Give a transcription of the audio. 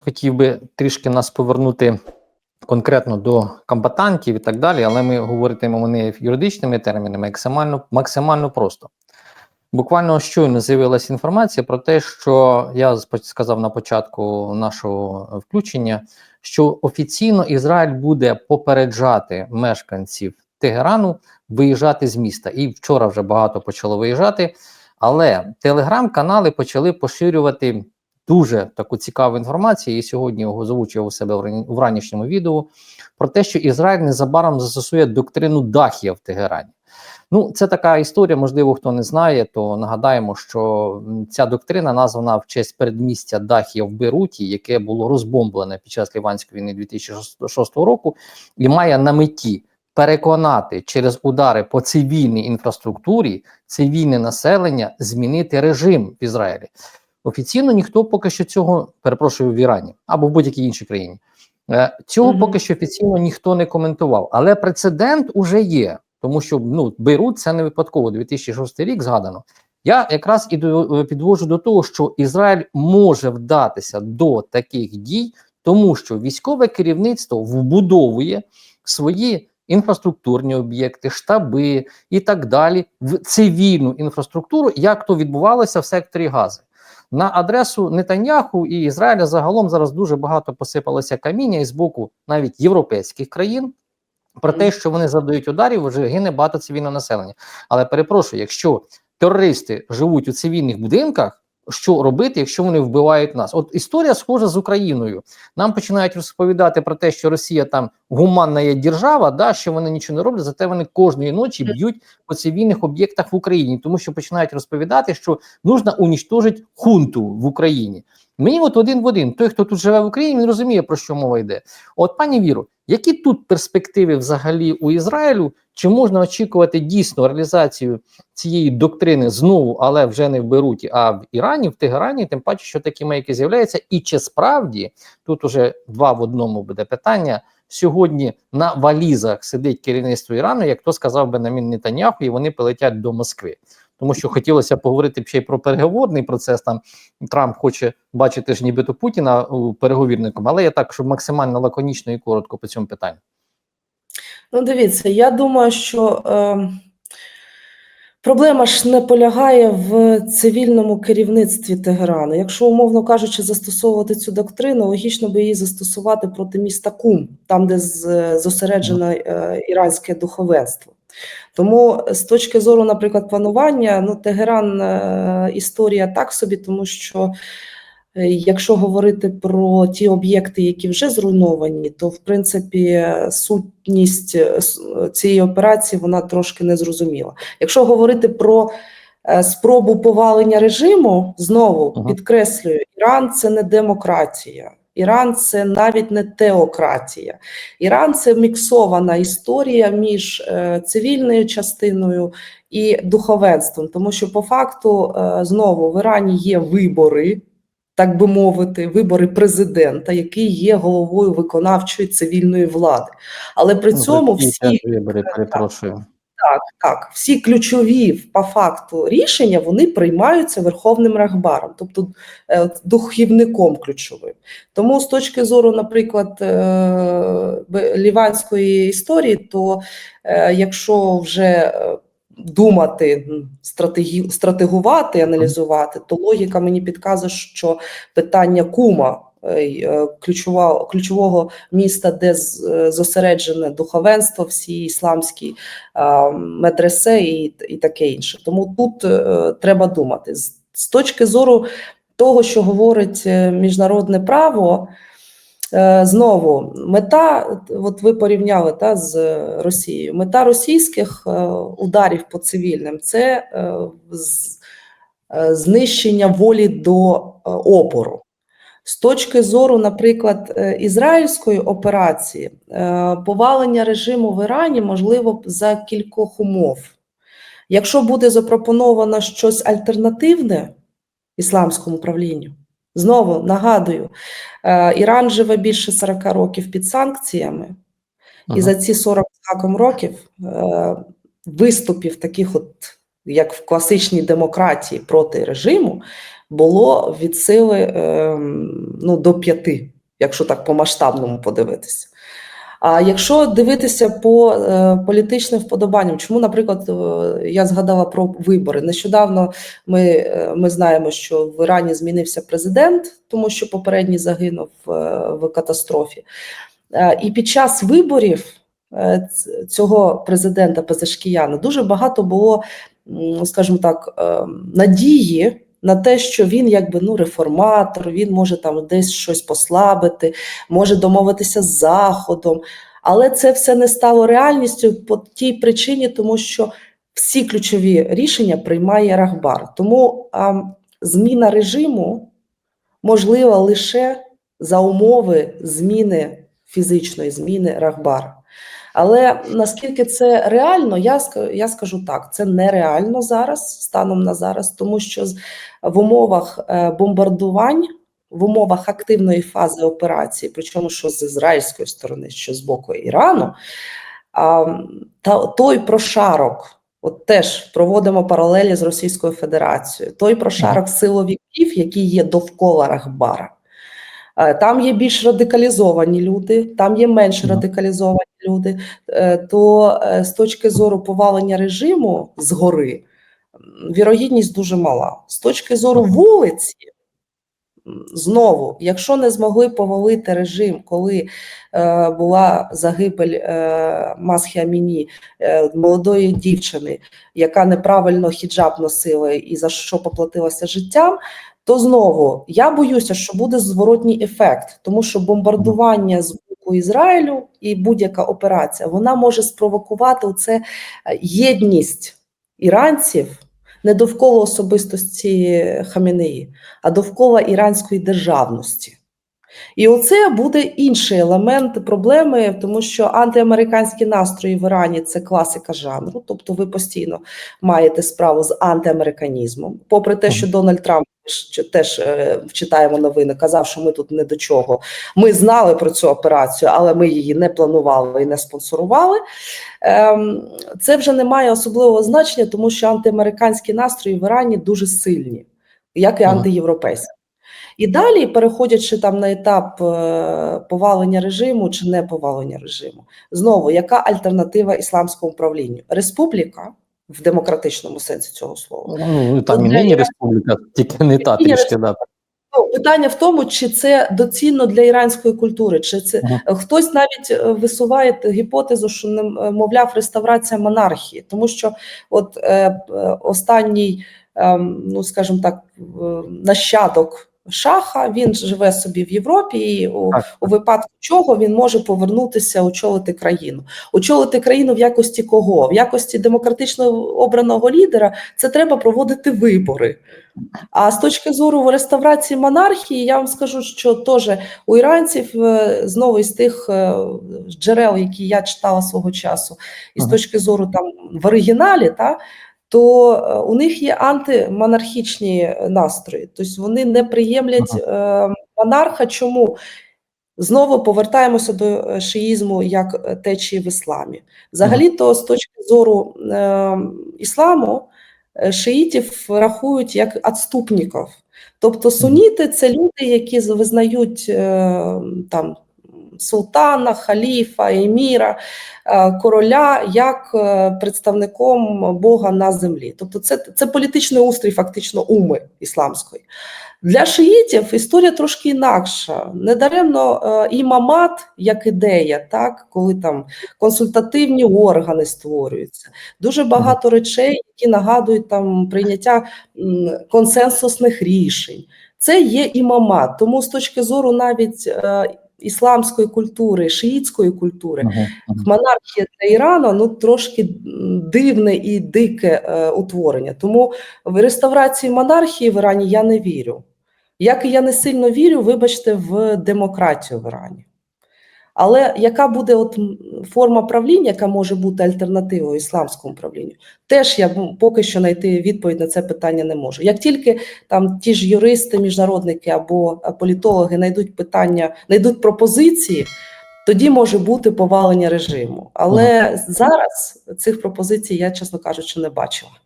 хотів би трішки нас повернути конкретно до комбатантів і так далі, але ми говоритимемо не юридичними термінами, максимально, максимально просто. Буквально щойно з'явилася інформація про те, що я сказав на початку нашого включення, що офіційно Ізраїль буде попереджати мешканців Тегерану виїжджати з міста. І вчора вже багато почало виїжджати. Але телеграм-канали почали поширювати дуже таку цікаву інформацію. І сьогодні його озвучив у себе в ранішньому відео про те, що Ізраїль незабаром застосує доктрину Дахія в Тегерані. Ну, це така історія. Можливо, хто не знає, то нагадаємо, що ця доктрина названа в честь передмістя Дахія в Бейруті, яке було розбомблене під час Ліванської війни 2006 року, і має на меті переконати через удари по цивільній інфраструктурі цивільне населення змінити режим в Ізраїлі. Офіційно ніхто поки що цього перепрошую в Ірані або в будь-якій іншій країні. Е, Цього Мгм. поки що офіційно ніхто не коментував, але прецедент уже є, тому що ну Бейрут це не випадково 2006 рік згадано. Я якраз і до- підвожу до того, що Ізраїль може вдатися до таких дій, тому що військове керівництво вбудовує свої інфраструктурні об'єкти, штаби і так далі в цивільну інфраструктуру, як то відбувалося в секторі Гази. На адресу Нетаньяху і Ізраїля загалом зараз дуже багато посипалося каміння із боку навіть європейських країн. Про те, що вони завдають ударів, вже гине багато цивільного населення. Але перепрошую, якщо терористи живуть у цивільних будинках, що робити, якщо вони вбивають нас? От історія схожа з Україною. Нам починають розповідати про те, що Росія там гуманна є держава, да, що вони нічого не роблять, зате вони кожної ночі б'ють по цивільних об'єктах в Україні, тому що починають розповідати, що нужно унічтожити хунту в Україні. Мені от один в один, той, хто тут живе в Україні, він розуміє, про що мова йде. От, пані Віро, які тут перспективи взагалі у Ізраїлю? Чи можна очікувати дійсно реалізацію цієї доктрини знову, але вже не в Беруті, а в Ірані, в Тегерані, тим паче, що такі мейки з'являються, і чи справді тут уже два в одному буде питання. Сьогодні на валізах сидить керівництво Ірану, як то сказав Бенамін Нетаньяху, і вони полетять до Москви. Тому що хотілося поговорити ще й про переговорний процес. Там Трамп хоче бачити ж нібито Путіна переговірником, але я так, щоб максимально лаконічно і коротко по цьому питанню. Ну, дивіться, я думаю, що е, проблема ж не полягає в цивільному керівництві Тегерану. Якщо, умовно кажучи, застосовувати цю доктрину, логічно би її застосувати проти міста Кум, там, де зосереджено е, іранське духовенство. Тому з точки зору, наприклад, планування, ну, Тегеран е, історія так собі, тому що. Е, Якщо говорити про ті об'єкти, які вже зруйновані, то в принципі сутність е, цієї операції вона трошки незрозуміла. Якщо говорити про е, спробу повалення режиму, знову Ага. підкреслюю, Іран це не демократія. Іран це навіть не теократія. Іран це міксована історія між е, цивільною частиною і духовенством, тому що по факту е, знову в Ірані є вибори так би мовити, вибори президента, який є головою виконавчої цивільної влади. Але при цьому всі вибори, перепрошую. так, так, всі ключові по факту рішення вони приймаються верховним рахбаром, тобто е, духівником ключовим. Тому з точки зору, наприклад, е, ліванської історії, то е, якщо вже думати, стратегі, стратегувати, аналізувати, то логіка мені підказує, що питання кума. е, Ключова, ключового міста, де з- е, зосереджене духовенство, всі ісламські медресе і, і таке інше. Тому тут е, треба думати з, точки зору того, що говорить міжнародне право. Е, Знову мета, от ви порівняли та, з Росією. Мета російських е, ударів по цивільним це е, знищення волі до опору. З точки зору, наприклад, ізраїльської операції, повалення режиму в Ірані можливо за кількох умов. Якщо буде запропоновано щось альтернативне ісламському правлінню, знову нагадую, е, Іран живе більше 40 років під санкціями, і за ці 40 з років е, виступів таких, от як в класичній демократії проти режиму, було від сили е, ну, до п'яти, якщо так по масштабному подивитися. А якщо дивитися по е, політичним вподобанням, чому, наприклад, е, я згадала про вибори. Нещодавно ми, е, ми знаємо, що в Ірані змінився президент, тому що попередній загинув в катастрофі. І під час виборів цього президента Пезешкіяна дуже багато було, скажімо так, е, надії. На те, що він якби ну реформатор, він може там десь щось послабити, може домовитися з Заходом, але це все не стало реальністю по тій причині, тому що всі ключові рішення приймає Рахбар. Тому а, зміна режиму можлива лише за умови зміни фізичної зміни Рахбара. Але наскільки це реально, я я скажу так: це нереально зараз, станом на зараз, тому що в умовах е, бомбардувань, в умовах активної фази операції, причому що з ізраїльської сторони, що з боку Ірану, а, та той прошарок. От теж проводимо паралелі з Російською Федерацією. Той прошарок силовиків, які є довкола Рахбара. Е, Там є більш радикалізовані люди, там є менш радикалізовані люди. Е, То е, з точки зору повалення режиму згори, вірогідність дуже мала. З точки зору вулиці, знову, якщо не змогли повалити режим, коли е, була загибель е, Масхі Аміні, е, молодої дівчини, яка неправильно хіджаб носила і за що поплатилася життям, то знову я боюся, що буде зворотній ефект, тому що бомбардування з боку Ізраїлю і будь-яка операція вона може спровокувати це єдність іранців не довкола особистості Хамінеї, а довкола іранської державності. І оце буде інший елемент проблеми, тому що антиамериканські настрої в Ірані це класика жанру, тобто ви постійно маєте справу з антиамериканізмом. Попри те, що Дональд Трамп теж е, читаємо новини, казав, що ми тут не до чого. Ми знали про цю операцію, але ми її не планували і не спонсорували. Ем, Це вже не має особливого значення, тому що антиамериканські настрої в Ірані дуже сильні, як і антиєвропейські. І далі, переходячи там на етап е, повалення режиму чи не повалення режиму, знову яка альтернатива ісламському управлінню? Республіка в демократичному сенсі цього слова. Ну, там і нині республіка, тільки не та трішки, да. Ну, питання в тому, чи це доцільно для іранської культури, чи це Ага. хтось навіть е, висуває гіпотезу, що не мовляв реставрація монархії, тому що от е, е, останній, ем, ну скажімо так, е, нащадок. Шаха він живе собі в Європі, і у, у випадку чого він може повернутися очолити країну. Очолити країну в якості кого? В якості демократично обраного лідера це треба проводити вибори. А з точки зору реставрації монархії, я вам скажу, що теж у іранців е, знову із тих е, джерел, які я читала свого часу, і з точки зору там в оригіналі, та, то е, у них є антимонархічні настрої. Тобто вони не приємлять е, монарха. Чому? Знову повертаємося до е, шиїзму як е, течії в ісламі. Взагалі-то, з точки зору е, ісламу, е, шиїтів рахують як відступників. Тобто суніти це люди, які визнають е, там султана, халіфа, еміра, е, короля як е, представником Бога на землі. Тобто, це, це політичний устрій, фактично уми ісламської. Для шиїтів історія трошки інакша. Недаремно е, імамат як ідея, так, коли там консультативні органи створюються. Дуже багато речей, які нагадують там прийняття консенсусних рішень. Це є імамат. Тому з точки зору навіть е, ісламської культури, шиїтської культури, Ага, ага. монархія для Ірану ну трошки дивне і дике е, утворення. Тому в реставрації монархії в Ірані я не вірю. Як і я не сильно вірю, вибачте, в демократію в Ірані. Але яка буде от форма правління, яка може бути альтернативою ісламському правлінню, теж я поки що знайти відповідь на це питання не можу. Як тільки там ті ж юристи, міжнародники або політологи знайдуть питання, знайдуть пропозиції, тоді може бути повалення режиму. Але зараз цих пропозицій я, чесно кажучи, не бачила.